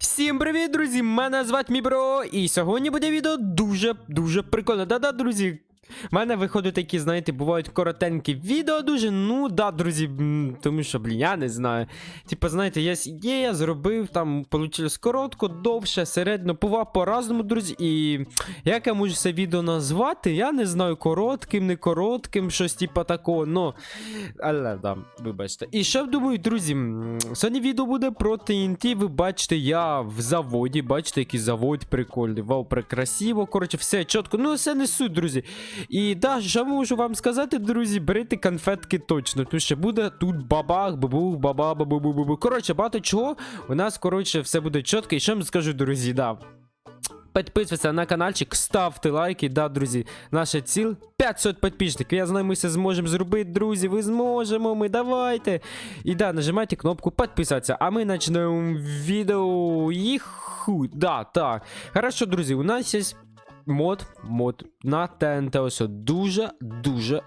Всім привіт, друзі! Мене звати Мібро, і сьогодні буде відео дуже дуже прикольне. Да-да, друзі. У мене виходять такі, знаєте, бувають коротенькі відео дуже. Ну да, друзі, тому що, блін, я не знаю. Типа, знаєте, є ідея, зробив, там вийшло коротко, довше, середньо, бува по-разному, друзі. І як я можу це відео назвати, я не знаю, коротким, не коротким, щось типа такого. Ну, але да, вибачте. І що думаю, друзі, сьогодні відео буде про TNT. Ви бачите, я в заводі, бачите, який завод прикольний. Вау, прекрасиво. Коротше, все чітко. Ну, це не суть, друзі. І да, що можу вам сказати, друзі, берите конфетки точно. Тому що буде тут бабах, бабу, баба, бабу, бабу. Коротше, багато чого. У нас, коротше, все буде чітко. І що вам скажу, друзі, да. Підписуйтесь на каналчик, ставте лайки, да, друзі. Наша ціль 500 підписників. Я знаю, ми це зможемо зробити, друзі. Ви зможемо, ми давайте. І да, нажимайте кнопку підписатися. А ми почнемо відео. Їху. Да, так. Хорошо, друзі, у нас є мод, мод на ТНТ. Ось дуже, дуже,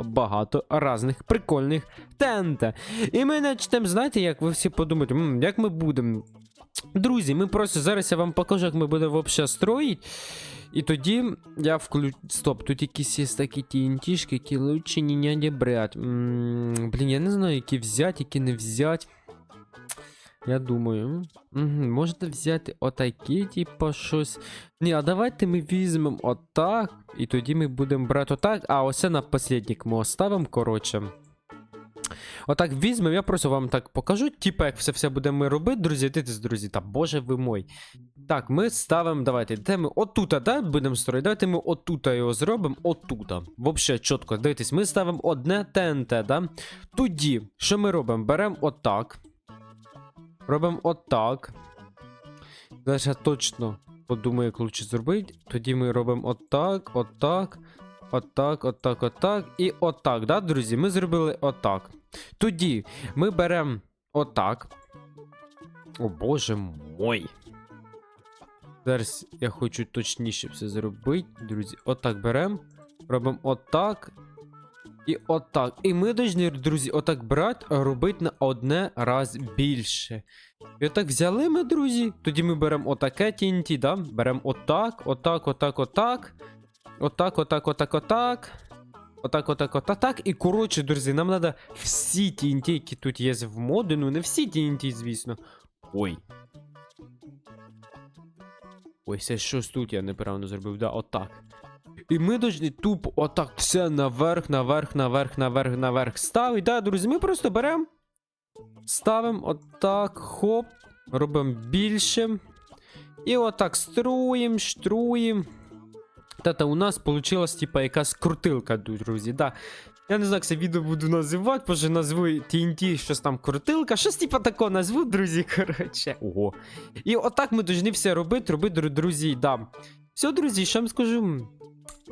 багато різних прикольних ТНТ. І ми почнемо, знаєте, як ви всі подумаєте, як ми будемо. Друзі, ми просто зараз я вам покажу, як ми будемо взагалі строїти. І тоді я включу. Стоп, тут якісь є такі TNT-шки, які лучше не брать. Блін, я не знаю, які взяти, які не взяти. Я думаю. Угу, можете взяти отакі, типу, щось. Ні, а давайте ми візьмемо отак. І тоді ми будемо брати отак. А ось на послідник ми оставимо, коротше. Отак візьмемо, я просто вам так покажу, типа, як все все будемо робити, друзі, дивіться, друзі, та боже ви мой. Так, ми ставимо, давайте, де ми отута, да, будемо строїти, давайте ми отута його зробимо, отута. Вообще, чітко, дивіться, ми ставимо одне ТНТ, да. Тоді, що ми робимо? Беремо отак. Робимо отак. Зараз я точно подумаю, як лучше зробити. Тоді ми робимо отак, отак, отак, отак, отак і отак, да, друзі? Ми зробили отак. Тоді ми беремо отак. О боже мой. Зараз я хочу точніше все зробити, друзі. Отак беремо. Робимо отак. І отак. І ми повинні, друзі, отак брати, робити на одне раз більше. І отак взяли ми, друзі. Тоді ми беремо отаке TNT, да? Беремо отак, отак, отак, отак. Отак, отак, отак, отак. Отак, отак, отак, так. І коротше, друзі, нам треба всі TNT, які тут є в моді, ну не всі TNT, звісно. Ой. Ой, це щось тут я неправильно зробив, да, отак. І ми должны тупо отак все наверх, наверх, наверх, наверх, наверх ставити. Да, друзі, ми просто беремо. Ставимо отак, хоп, робимо більше. І отак струїм, штруїм. Та-та, у нас получилась, типа, якась крутилка, друзі. Да. Я не знаю, як це відео буду називати, боже назву TNT, щось там крутилка, щось типа такого назву, друзі. Коротше. Ого. І отак ми повинні все робити, робити, друзі, да. Все, друзі, що вам скажу.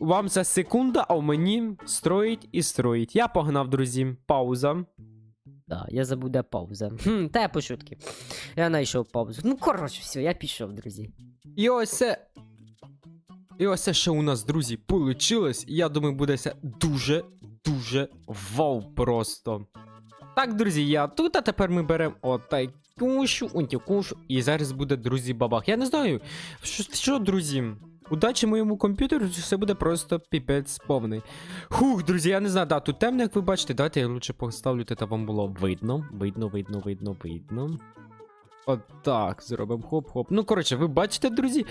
Вам це секунда, а у мені строїть і строїть. Я погнав, друзі. Пауза. Да, я забув, де пауза. Хм, та я по шутки. Я знайшов паузу. Ну, коротше, все, я пішов, друзі. І ось це. І ось це що у нас, друзі, получилось. І я думаю, буде це дуже, дуже вау просто. Так, друзі, я тут, а тепер ми беремо отакушу, унтякушу. І зараз буде, друзі, бабах. Я не знаю, що, що друзі. Удачі моєму комп'ютеру, все буде просто піпець повний. Хух, друзі, я не знаю, да, тут темно, як ви бачите. Давайте я лучше поставлю, те, вам було видно. Видно, видно, видно, видно. Отак, зробимо хоп-хоп. Ну, коротше, ви бачите, друзі.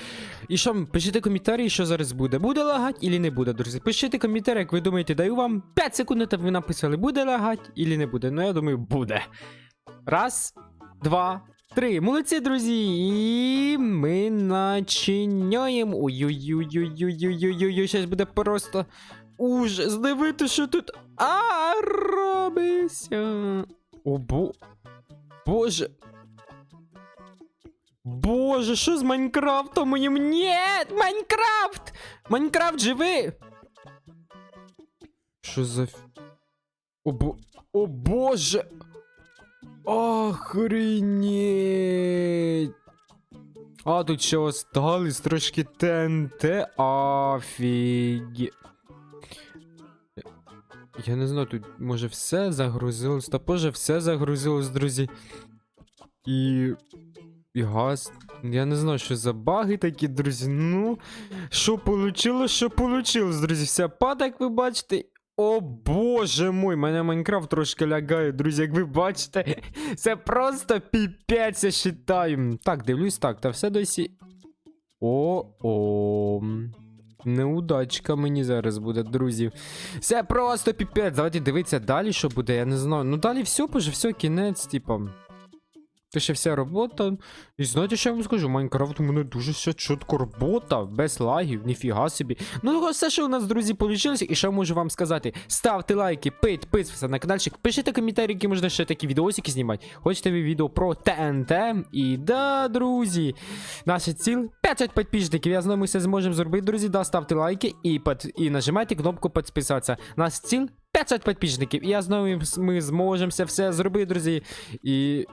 І що, пишіть коментарі, що зараз буде. Буде лагать і не буде, друзі. Пишіть коментарі, як ви думаєте, даю вам 5 секунд, щоб ви написали, буде лагать і не буде. Ну, я думаю, буде. Раз, два, три. Молодці, друзі. І ми начиняємо. Ой-ой-ой-ой-ой-ой-ой-ой. Зараз буде просто ужас. Дивити, що тут. А, робиться. О, бо... Боже. Боже, що з Майнкрафтом моїм? Нет! Майнкрафт! Майнкрафт живи! Що за. О, бо... О боже! Охренеть! А, тут ще остались трошки ТНТ. Офіге. Я не знаю, тут може все загрузилось. Та боже, все загрузилось, друзі. І. Фігас. Я не знаю, що за баги такі, друзі. Ну, що получило, що получилось, друзі. Вся пада, ви бачите. О боже мой, мене Майнкрафт трошки лягає, друзі, як ви бачите. Це просто піпець, я считаю. Так, дивлюсь, так, та все досі. О-о. Неудачка мені зараз буде, друзі. Це просто піпець. Давайте дивитися далі, що буде, я не знаю. Ну далі все, боже, все, кінець, типа. Це ще вся робота. І знаєте, що я вам скажу? Майнкрафт у мене дуже все чітко робота, без лагів, ніфіга собі. Ну, все, що у нас, друзі, вийшло, і що можу вам сказати? Ставте лайки, підписуйтесь на каналчик, пишіть коментарі, які можна ще такі відосики знімати. Хочете ви відео про ТНТ? І да, друзі, наша ціль 500 підписчиків. Я знаю, ми все зможемо зробити, друзі. Да, ставте лайки і, під, і нажимайте кнопку підписатися. Наш ціль 500 підписчиків. І я знаю, ми зможемо все зробити, друзі. І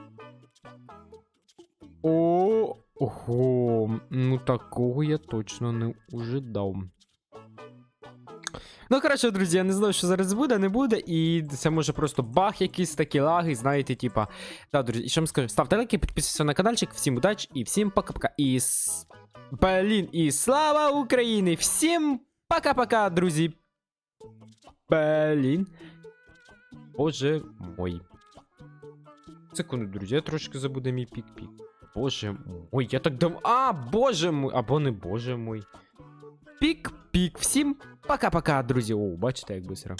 о, ого, ну такого я точно не ожидав. Ну, коротше, друзі, я не знаю, що зараз буде, не буде, і це може просто баг якийсь такі лаги, знаєте, типа. Так, друзі, і що вам скажу? Ставте лайки, підписуйтесь на каналчик, всім удачі і всім пока-пока. І с... Блін, і слава Україні! Всім пока-пока, друзі! Блін. Боже мой. Секунду, друзі, я трошки забуду мій пік-пік. Боже мой, я так дам. А, боже мой, або не боже мой. Пік-пік. Всім пока-пока, друзі. О, бачите, як быстро.